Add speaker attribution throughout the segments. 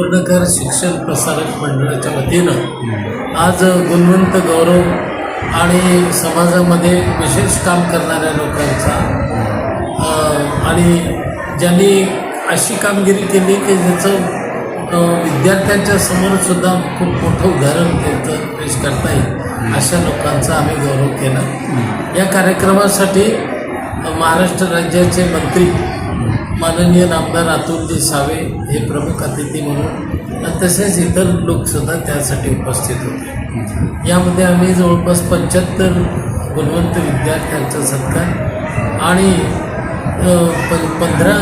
Speaker 1: पूर्णकार शिक्षण प्रसारक मंडळाच्या वतीनं आज गुणवंत गौरव आणि समाजामध्ये विशेष काम करणाऱ्या लोकांचा आणि ज्यांनी अशी कामगिरी केली की ज्याचं विद्यार्थ्यांच्या समोरसुद्धा खूप मोठं उदाहरण त्यांचं पेश करता येईल अशा लोकांचा आम्ही गौरव केला. या कार्यक्रमासाठी महाराष्ट्र राज्याचे मंत्री माननीय नामदार अतुलजी सावे हे प्रमुख अतिथी म्हणून तसेच इतर लोकसुद्धा त्यासाठी उपस्थित होते. यामध्ये आम्ही जवळपास पंच्याहत्तर गुणवंत विद्यार्थ्यांचा सत्कार आणि प पंधरा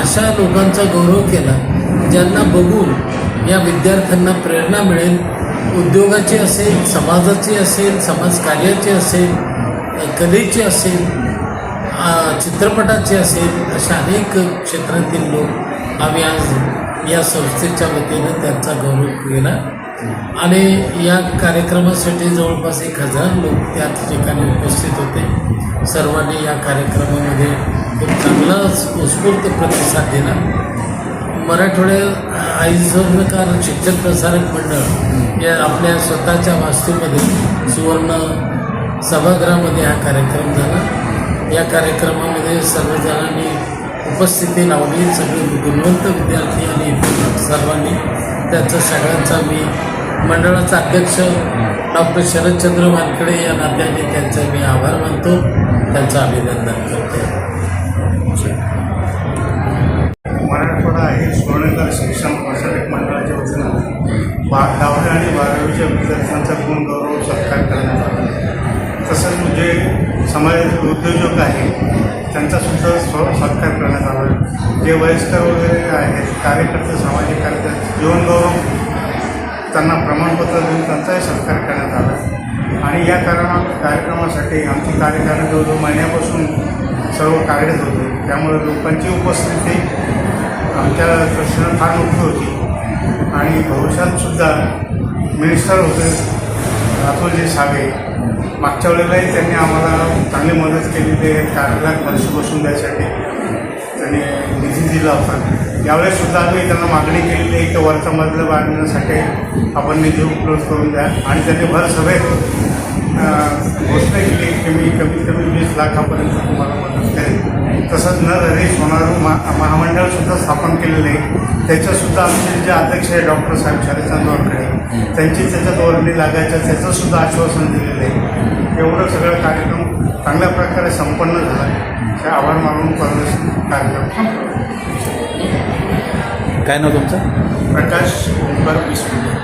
Speaker 1: अशा लोकांचा गौरव केला ज्यांना बघून या विद्यार्थ्यांना प्रेरणा मिळेल. उद्योगाची असेल समाजाची असेल समाजकार्याची असेल कलेची असेल चित्रपटाचे असेल अशा अनेक क्षेत्रातील लोक आम्ही आज या संस्थेच्या वतीनं त्यांचा गौरव केला. आणि या कार्यक्रमासाठी जवळपास एक हजार लोक त्या ठिकाणी उपस्थित होते. सर्वांनी या कार्यक्रमामध्ये खूप चांगला उत्स्फूर्त प्रतिसाद दिला. मराठवाड्या आईसोरकार शिक्षण प्रसारक मंडळ या आपल्या स्वतःच्या वास्तूमध्ये सुवर्ण सभागृहामध्ये हा कार्यक्रम झाला. या कार्यक्रमामध्ये सर्वजणांनी उपस्थिती लावली. सगळे गुणवंत विद्यार्थी आणि सर्वांनी. त्यांचा सगळ्यांचा मी मंडळाचा अध्यक्ष डॉक्टर शरदचंद्र वानखडे या नात्याने त्यांचा मी आभार मानतो. त्यांचं अभिनंदन करतो.
Speaker 2: मराठवाडा हे स्वर्णकर शिक्षण प्रसारक मंडळाच्या वतीनं बा दहावी आणि बारावीच्या विद्यार्थ्यांचा गुण गौरव सत्कार करण्यात आला. तसंच समाजाचे उद्योजक आहेत त्यांचासुद्धा स्व सत्कार करण्यात आला. जे वयस्कर वगैरे आहेत कार्यकर्ते सामाजिक कार्यकर्ते जीवनगौरव त्यांना प्रमाणपत्र देऊन त्यांचाही सत्कार करण्यात आला. आणि या कारणा कार्यक्रमासाठी आमची कार्यकारिणी जवळजवळ महिन्यापासून सर्व कार्यरत होते. त्यामुळे लोकांची उपस्थिती आमच्या दृष्टीनं फार मोठी होती. आणि भविष्यातसुद्धा मिनिस्टर होते जे सावे मागच्या वेळेलाही त्यांनी आम्हाला चांगली मदत केलेली आहे चार लाख वर्ष बसून द्यायसाठी त्यांनी निधी दिला होता. यावेळेस सुद्धा आम्ही त्यांना मागणी केलेली आहे की वरचा मजला बांधण्यासाठी आपण निधी उपलब्ध करून द्या. आणि त्यांनी भर सभेत घोषणा केली की मी कमीत कमी वीस लाखापर्यंत तुम्हाला मदत करेन. तसंच न हरी सोनारू मा महामंडळसुद्धा स्थापन केलेलं आहे. त्याच्यासुद्धा आमचे जे अध्यक्ष आहे डॉक्टर साहेब शरदचंद्र वानखडे त्यांची त्याच्यात वर्णी लागायचं त्याचंसुद्धा आश्वासन दिलेलं आहे. एवढं सगळं कार्यक्रम चांगल्या प्रकारे संपन्न झाला ते आभार मानून कार्यक्रम
Speaker 3: काय नाव तुमचं?
Speaker 2: प्रकाश ओंकार विष्णू.